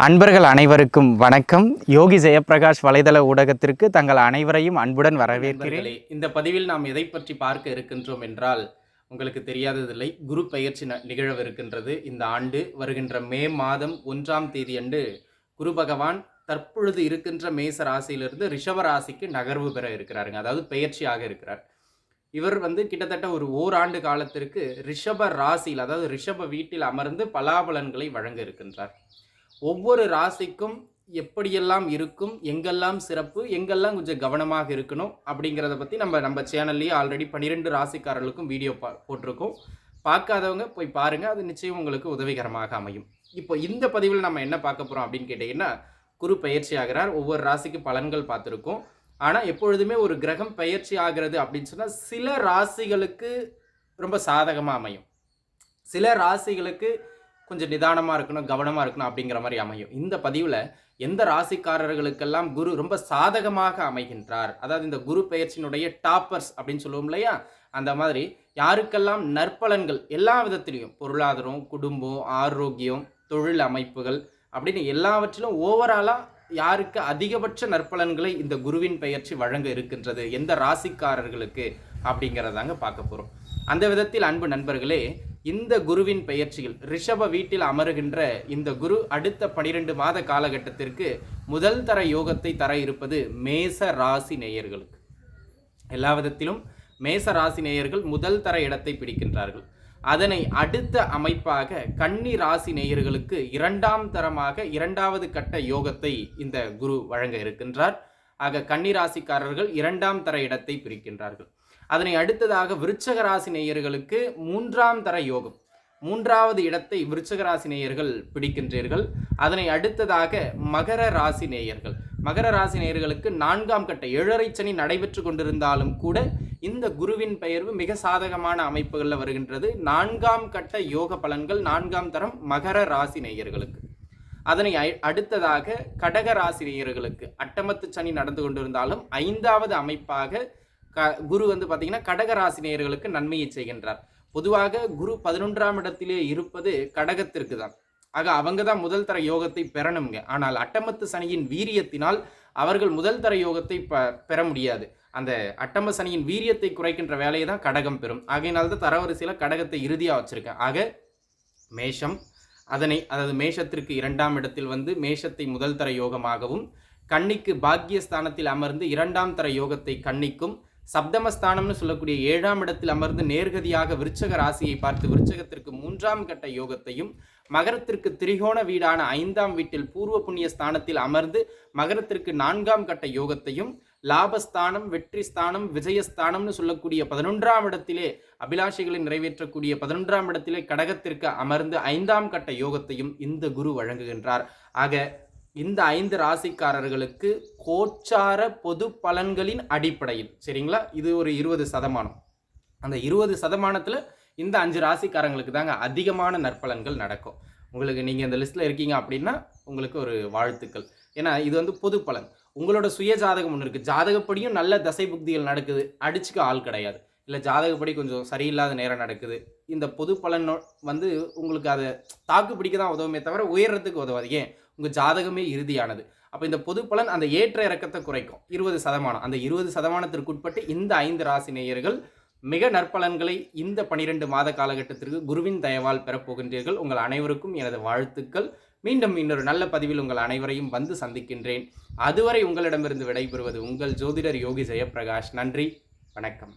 அன்பர்கள் அனைவருக்கும் வணக்கம். யோகி ஜெயபிரகாஷ் வலைதள ஊடகத்திற்கு தங்கள் அனைவரையும் அன்புடன் வரவேற்கிறேன். இந்த பதிவில் நாம் எதை பற்றி பார்க்க இருக்கின்றோம் என்றால் உங்களுக்கு தெரியாததில்லை குரு பெயர்ச்சி ந- நிகழவிருக்கின்றது. இந்த ஆண்டு வருகின்ற மே மாதம் ஒன்றாம் தேதி அன்று குரு பகவான் தற்பொழுது இருக்கின்ற மேச ராசியிலிருந்து ரிஷப ராசிக்கு நகர்வு பெற இருக்கிறாருங்க. அதாவது பெயர்ச்சியாக இருக்கிறார். இவர் வந்து கிட்டத்தட்ட ஒரு ஓராண்டு காலத்திற்கு ரிஷப ராசியில் அதாவது ரிஷப வீட்டில் அமர்ந்து பலாபலன்களை வழங்க இருக்கின்றார். ஒவ்வொரு ராசிக்கும் எப்படியெல்லாம் இருக்கும் எங்கெல்லாம் சிறப்பு எங்கெல்லாம் கொஞ்சம் கவனமாக இருக்கணும் அப்படிங்கிறத பற்றி நம்ம நம்ம சேனல்லையே ஆல்ரெடி பன்னிரெண்டு ராசிக்காரர்களுக்கும் வீடியோ பா போட்டிருக்கோம். பார்க்காதவங்க போய் பாருங்கள் அது நிச்சயம் உங்களுக்கு உதவிகரமாக அமையும். இப்போ இந்த பதிவில் நம்ம என்ன பார்க்க போகிறோம் அப்படின்னு கேட்டிங்கன்னா குரு பயிற்சி ஆகிறார். ஒவ்வொரு ராசிக்கு பலன்கள் பார்த்துருக்கோம். ஆனால் எப்பொழுதுமே ஒரு கிரகம் பயிற்சி ஆகிறது அப்படின்னு சொன்னால் சில ராசிகளுக்கு ரொம்ப சாதகமாக அமையும். சில ராசிகளுக்கு கொஞ்சம் நிதானமாக இருக்கணும் கவனமாக இருக்கணும் அப்படிங்கிற மாதிரி அமையும். இந்த பதிவில் எந்த ராசிக்காரர்களுக்கெல்லாம் குரு ரொம்ப சாதகமாக அமைகின்றார்? அதாவது இந்த குரு பெயர்ச்சியினுடைய டாப்பர்ஸ் அப்படின்னு சொல்லுவோம் இல்லையா? அந்த மாதிரி யாருக்கெல்லாம் நற்பலன்கள் எல்லா விதத்திலையும் பொருளாதாரம் குடும்பம் ஆரோக்கியம் தொழில் அமைப்புகள் அப்படின்னு எல்லாவற்றிலும் ஓவராலாக யாருக்கு அதிகபட்ச நற்பலன்களை இந்த குருவின் பெயர்ச்சி வழங்க இருக்கின்றது? எந்த ராசிக்காரர்களுக்கு அப்படிங்கிறதாங்க பார்க்க போகிறோம் அந்த விதத்தில் அன்பு நண்பர்களே இந்த குருவின் பெயர்ச்சியில் ரிஷப வீட்டில் அமருகின்ற இந்த குரு அடுத்த பனிரெண்டு மாத காலகட்டத்திற்கு முதல் தர யோகத்தை தர இருப்பது மேச ராசி நேயர்களுக்கு. எல்லா விதத்திலும் மேச ராசி நேயர்கள் முதல் தர இடத்தை பிடிக்கின்றார்கள். அதனை அடுத்த அமைப்பாக கன்னி ராசி நேயர்களுக்கு இரண்டாம் தரமாக இரண்டாவது கட்ட யோகத்தை இந்த குரு வழங்க இருக்கின்றார். ஆக கன்னி ராசிக்காரர்கள் இரண்டாம் தர இடத்தை பிரிக்கின்றார்கள். அதனை அடுத்ததாக விருச்சக ராசி நேயர்களுக்கு மூன்றாம் தர யோகம். மூன்றாவது இடத்தை விருச்சக ராசி நேயர்கள் பிடிக்கின்றீர்கள். அதனை அடுத்ததாக மகர ராசி நேயர்கள். மகர ராசி நேயர்களுக்கு நான்காம் கட்ட ஏழரை சனி நடைபெற்று கொண்டிருந்தாலும் கூட இந்த குருவின் பெயர்வு மிக சாதகமான அமைப்புகளில் வருகின்றது. நான்காம் கட்ட யோக பலன்கள் நான்காம் தரம் மகர ராசி நேயர்களுக்கு. அதனை அடுத்ததாக கடக ராசி நேயர்களுக்கு அட்டமத்து சனி நடந்து கொண்டிருந்தாலும் ஐந்தாவது அமைப்பாக க குரு வந்து பார்த்தீங்கன்னா கடக ராசி நேயர்களுக்கு நன்மையை செய்கின்றார். பொதுவாக குரு பதினொன்றாம் இடத்திலே இருப்பது கடகத்திற்கு தான். ஆக அவங்க தான் முதல் தர யோகத்தை பெறணுங்க ஆனால் அட்டமத்து சனியின் வீரியத்தினால் அவர்கள் முதல் தர யோகத்தை ப பெற முடியாது. அந்த அட்டம சனியின் வீரியத்தை குறைக்கின்ற வேலையை தான் கடகம் பெறும். ஆகையினால் தான் தரவரிசையில் கடகத்தை இறுதியாக வச்சுருக்கேன். ஆக மேஷம் அதனை அதாவது மேஷத்திற்கு இரண்டாம் இடத்தில் வந்து மேஷத்தை முதல் தர யோகமாகவும் கன்னிக்கு பாக்கியஸ்தானத்தில் அமர்ந்து இரண்டாம் தர யோகத்தை கன்னிக்கும் சப்தமஸ்தானம்னு சொல்லக்கூடிய ஏழாம் இடத்தில் அமர்ந்து நேர்கதியாக விருச்சக ராசியை பார்த்து விருச்சகத்திற்கு மூன்றாம் கட்ட யோகத்தையும் மகரத்திற்கு திரிகோண வீடான ஐந்தாம் வீட்டில் பூர்வ புண்ணிய ஸ்தானத்தில் அமர்ந்து மகரத்திற்கு நான்காம் கட்ட யோகத்தையும் லாபஸ்தானம் வெற்றி ஸ்தானம் விஜயஸ்தானம்னு சொல்லக்கூடிய பதினொன்றாம் இடத்திலே அபிலாஷைகளை நிறைவேற்றக்கூடிய பதினொன்றாம் இடத்திலே கடகத்திற்கு அமர்ந்து ஐந்தாம் கட்ட யோகத்தையும் இந்த குரு வழங்குகின்றார். ஆக இந்த ஐந்து ராசிக்காரர்களுக்கு கோச்சார பொது பலன்களின் அடிப்படையில் சரிங்களா? இது ஒரு இருபது சதமானம். அந்த இருபது சதமானத்தில் இந்த அஞ்சு ராசிக்காரங்களுக்கு தாங்க அதிகமான நற்பலன்கள் நடக்கும். உங்களுக்கு நீங்கள் இந்த லிஸ்ட்டில் இருக்கீங்க அப்படின்னா உங்களுக்கு ஒரு வாழ்த்துக்கள். ஏன்னா இது வந்து பொது பலன். உங்களோட சுய ஜாதகம் ஒன்று இருக்குது ஜாதகப்படியும் நல்ல தசை புக்திகள் நடக்குது. அடிச்சுக்க ஆள் கிடையாது. இல்லை ஜாதகப்படி கொஞ்சம் சரியில்லாத நேரம் நடக்குது. இந்த பொது பலன் வந்து உங்களுக்கு அதை தாக்கு பிடிக்க தான் உதவுமே தவிர உயர்றதுக்கு உதவாது. ஏன்? உங்கள் ஜாதகமே இறுதியானது. அப்போ இந்த பொது பலன் அந்த ஏற்ற இறக்கத்தை குறைக்கும். இருபது சதமானம். அந்த இருபது சதமானத்திற்குட்பட்டு இந்த ஐந்து ராசி நேயர்கள் மிக நற்பலன்களை இந்த பனிரெண்டு மாத காலகட்டத்திற்கு குருவின் தயவால் பெறப்போகின்றீர்கள். உங்கள் அனைவருக்கும் எனது வாழ்த்துக்கள். மீண்டும் இன்னொரு நல்ல பதிவில் உங்கள் அனைவரையும் வந்து சந்திக்கின்றேன். அதுவரை உங்களிடமிருந்து விடைபெறுவது உங்கள் ஜோதிடர் யோகி ஜெயப்பிரகாஷ். நன்றி. வணக்கம்.